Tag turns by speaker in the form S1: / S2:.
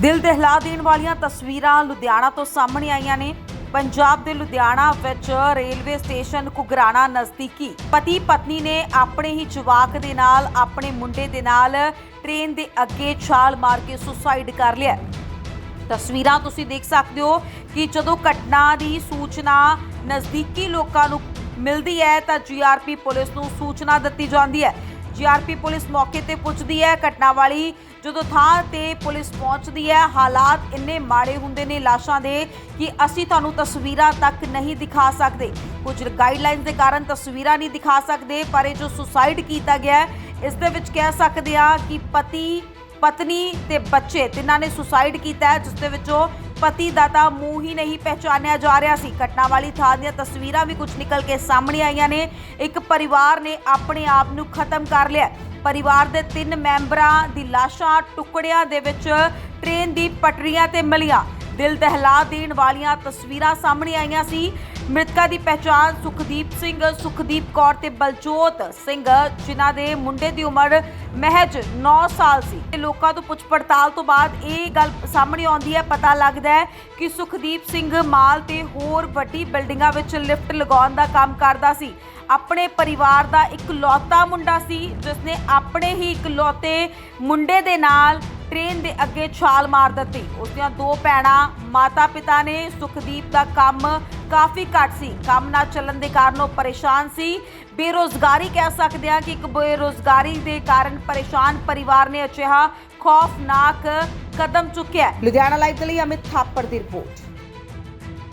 S1: ਦਿਲ ਦਹਿਲਾ ਦੇਣ ਵਾਲੀਆਂ ਤਸਵੀਰਾਂ ਲੁਧਿਆਣਾ ਤੋਂ ਸਾਹਮਣੇ ਆਈਆਂ ਨੇ। ਪੰਜਾਬ ਦੇ ਲੁਧਿਆਣਾ ਵਿੱਚ ਰੇਲਵੇ ਸਟੇਸ਼ਨ ਕੁਗਰਾਣਾ ਨਜ਼ਦੀਕੀ। ਪਤੀ ਪਤਨੀ ਨੇ ਆਪਣੇ ਹੀ ਜਵਾਕ ਦੇ ਨਾਲ, ਆਪਣੇ ਮੁੰਡੇ ਦੇ ਨਾਲ ਟ੍ਰੇਨ ਦੇ ਅੱਗੇ ਛਾਲ ਮਾਰ ਕੇ ਸੁਸਾਈਡ ਕਰ ਲਿਆ। ਤਸਵੀਰਾਂ ਤੁਸੀਂ ਦੇਖ ਸਕਦੇ ਹੋ ਕਿ ਜਦੋਂ ਘਟਨਾ ਦੀ ਸੂਚਨਾ ਨਜ਼ਦੀਕੀ ਲੋਕਾਂ ਨੂੰ ਮਿਲਦੀ ਹੈ ਤਾਂ ਜੀਆਰਪੀ ਪੁਲਿਸ ਨੂੰ ਸੂਚਨਾ ਦਿੱਤੀ ਜਾਂਦੀ ਹੈ। ਜੀਆਰਪੀ ਪੁਲਿਸ ਮੌਕੇ ਤੇ ਪੁੱਜਦੀ ਹੈ। ਘਟਨਾ ਵਾਲੀ ਜਦੋਂ ਥਾਂ ਤੇ ਪੁਲਿਸ ਪਹੁੰਚਦੀ ਹੈ, ਹਾਲਾਤ ਇੰਨੇ ਮਾੜੇ ਹੁੰਦੇ ਨੇ ਲਾਸ਼ਾਂ ਦੇ ਕਿ ਅਸੀਂ ਤੁਹਾਨੂੰ ਤਸਵੀਰਾਂ ਤੱਕ ਨਹੀਂ ਦਿਖਾ ਸਕਦੇ। ਕੁਝ ਗਾਈਡਲਾਈਨਸ ਦੇ ਕਾਰਨ ਤਸਵੀਰਾਂ ਨਹੀਂ ਦਿਖਾ ਸਕਦੇ, ਪਰ ਇਹ ਜੋ ਸੁਸਾਈਡ ਕੀਤਾ ਗਿਆ ਇਸ ਦੇ ਵਿੱਚ ਕਹਿ ਸਕਦੇ ਹਾਂ ਕਿ ਪਤੀ, ਪਤਨੀ ਤੇ ਬੱਚੇ ਤਿੰਨਾਂ ਨੇ ਸੁਸਾਈਡ ਕੀਤਾ ਹੈ, ਜਿਸ ਦੇ ਵਿੱਚੋਂ ਪਤੀ ਦਾ ਤਾਂ ਮੂੰਹ ਹੀ ਨਹੀਂ ਪਹਿਚਾਨਿਆ ਜਾ ਰਿਹਾ ਸੀ। ਘਟਨਾ ਵਾਲੀ ਥਾਂ ਦੀਆਂ ਤਸਵੀਰਾਂ ਵੀ ਕੁਝ ਨਿਕਲ ਕੇ ਸਾਹਮਣੇ ਆਈਆਂ ਨੇ। ਇੱਕ ਪਰਿਵਾਰ ਨੇ ਆਪਣੇ ਆਪ ਨੂੰ ਖਤਮ ਕਰ ਲਿਆ। ਪਰਿਵਾਰ ਦੇ ਤਿੰਨ ਮੈਂਬਰਾਂ ਦੀ ਲਾਸ਼ਾਂ ਟੁਕੜਿਆਂ ਦੇ ਵਿੱਚ ਟ੍ਰੇਨ ਦੀ ਪਟੜੀਆਂ ਤੇ ਮਿਲੀਆਂ। ਦਿਲ ਦਹਿਲਾ ਦੇਣ ਵਾਲੀਆਂ ਤਸਵੀਰਾਂ ਸਾਹਮਣੇ ਆਈਆਂ ਸੀ। ਮ੍ਰਿਤਕਾਂ ਦੀ ਪਹਿਚਾਣ ਸੁਖਦੀਪ ਸਿੰਘ, ਸੁਖਦੀਪ ਕੌਰ ਤੇ ਬਲਜੋਤ ਸਿੰਘ, ਜਿਨ੍ਹਾਂ ਦੇ ਮੁੰਡੇ ਦੀ ਉਮਰ ਮਹਿਜ 9 ਸਾਲ ਸੀ। ਤੇ ਲੋਕਾਂ ਤੋਂ ਪੁੱਛ ਪੜਤਾਲ ਤੋਂ ਬਾਅਦ ਇਹ ਗੱਲ ਸਾਹਮਣੇ ਆਉਂਦੀ ਹੈ। ਪਤਾ ਲੱਗਦਾ ਹੈ ਕਿ ਸੁਖਦੀਪ ਸਿੰਘ ਮਾਲ ਤੇ ਹੋਰ ਵੱਡੀ ਬਿਲਡਿੰਗਾਂ ਵਿੱਚ ਲਿਫਟ ਲਗਾਉਣ ਦਾ ਕੰਮ ਕਰਦਾ ਸੀ। ਆਪਣੇ ਪਰਿਵਾਰ ਦਾ ਇਕਲੌਤਾ ਮੁੰਡਾ ਸੀ ਜਿਸ ਨੇ ਆਪਣੇ ਹੀ ਇਕਲੌਤੇ ਮੁੰਡੇ ਦੇ ਨਾਲ ਟ੍ਰੇਨ ਦੇ ਅੱਗੇ ਛਾਲ ਮਾਰ ਦਿੱਤੀ। ਉਸ ਦੀਆਂ ਦੋ ਭੈਣਾਂ ਮਾਤਾ ਪਿਤਾ ਨੇ ਸੁਖਦੀਪ ਦਾ ਕੰਮ ਕਾਫੀ ਘੱਟ ਸੀ। ਕੰਮ ਨਾ ਚੱਲਣ ਦੇ ਕਾਰਨ ਉਹ ਪਰੇਸ਼ਾਨ ਸੀ। ਬੇਰੋਜ਼ਗਾਰੀ ਕਹਿ ਸਕਦੇ ਹਾਂ ਕਿ ਇੱਕ ਬੇਰੋਜ਼ਗਾਰੀ ਦੇ ਕਾਰਨ ਪਰੇਸ਼ਾਨ ਪਰਿਵਾਰ ਨੇ ਅਜਿਹਾ ਖੌਫਨਾਕ ਕਦਮ ਚੁੱਕਿਆ ਲੁਧਿਆਣਾ ਲਾਈਵ ਦੇ ਲਈ ਅਮਿਤ ਥਾਪੜ ਦੀ ਰਿਪੋਰਟ।